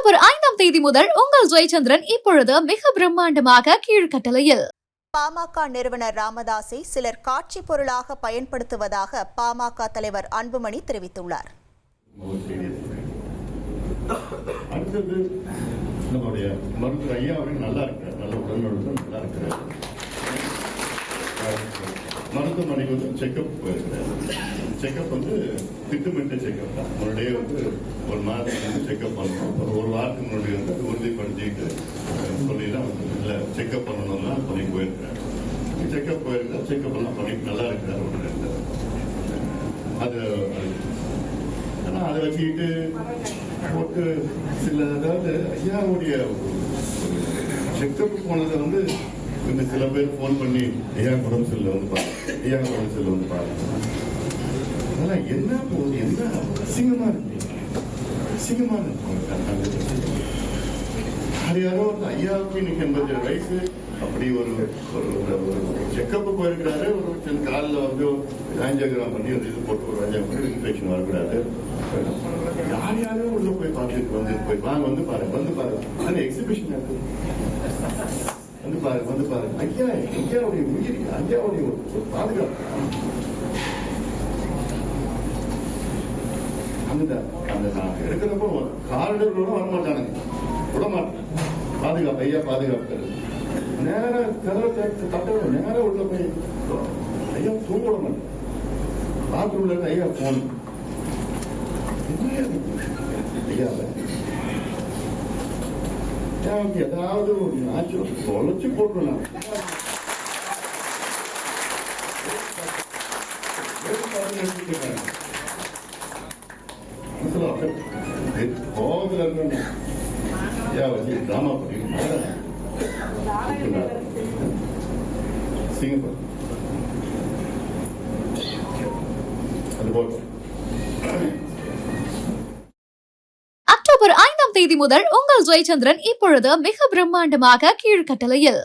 October ஐந்தாம் தேதி முதல் உங்கள் ஜெயச்சந்திரன் இப்பொழுது மிக பிரம்மாண்டமாக கீழ்கட்டளையில். பாமக நிறுவனர் ராமதாஸை சிலர் காட்சி பொருளாக பயன்படுத்துவதாக பாமக தலைவர் அன்புமணி தெரிவித்துள்ளார். அடுத்தது நம்மளுடைய மருத்துவர் ஐயா அவர்கள் நல்லா இருக்கிறார். நல்ல உடல்நலம் நல்லா இருக்கிறார். மருத்துவமனைக்கு வந்து செக்கப் போயிருக்கிறார். செக்கப் வந்து திட்டமிட்டு செக்அப் தான். முன்னாடியே வந்து ஒரு மாதத்துக்கு வந்து செக்கப் பண்ணணும். ஒரு ஒரு வாரத்துக்கு முன்னாடி வந்து உறுதிப்படுத்திட்டு அஹ், சொல்லி தான் வந்து இல்லை செக்அப் பண்ணணும்னா பண்ணி போயிருக்கேன் செக்கப் போயிருக்கார் செக்அப் எல்லாம் பண்ணிட்டு நல்லா இருக்கிறார் ஒன்று அது ஆனால் அதை வச்சுக்கிட்டு போட்டு சில அதாவது ஐயாவுடைய செக்கப் போனதை வந்து இந்த சில பேர் ஃபோன் பண்ணி ஐயா உடம்பு செல்ல வந்து பாருங்க. ஐயா உடம்பு செல்ல வந்து பாருங்க. அதெல்லாம் என்ன போகுது என்ன அசிங்கமா இருக்கு? அசிங்கமா இருக்கு. அது யாரோ வந்து ஐயாவுக்கு இன்னைக்கு எண்பத்தேழு வயசு. அப்படி ஒரு ஒரு செக்கப் போயிருக்கிறாரு. ஒரு சின்ன காலில் வந்து ஆஞ்சியோகிராம் பண்ணி ஒரு இது போட்டு ஒரு ஆஞ்சியோகிராம் இன்ஃபெக்ஷன் வரக்கூடாது. யார் யாரும் உள்ள போய் பார்த்துட்டு வந்து போய் வாங்க வந்து பாருங்க வந்து பாருங்க. அந்த எக்ஸிபிஷன் இருக்கு வந்து பாருங்க வந்து பாருங்க. ஐயா ஐயாவுடைய உயிர் ஐயாவுடைய ஒரு பாதுகாப்பு. அந்த அந்த நான் எடுக்கிறப்போ காரிடர்களோட வரமாட்டானுங்க. விட மாட்டேன் பாதுகாப்பு ஐயா பாதுகாப்பு. நேர கதவை தட்ட நேர உள்ள போய் ஐயா தூங்க விட மாட்டேன். பாத்ரூம்ல இருந்து ஐயா போன் ஐயா எனக்கு ஏதாவது ஒரு ஆச்சு தொலைச்சு போட்டுருணும் கோபத்தில் இருக்கணும் ஐயா வச்சு டிராமா பண்ணிட்டு சிங்கப்பூர் அது போட்டு அக்டோபர் ஐந்தாம் தேதி முதல் உங்கள் ஜெயச்சந்திரன் இப்பொழுது மிக பிரம்மாண்டமாக கீழ்கட்டளையில்.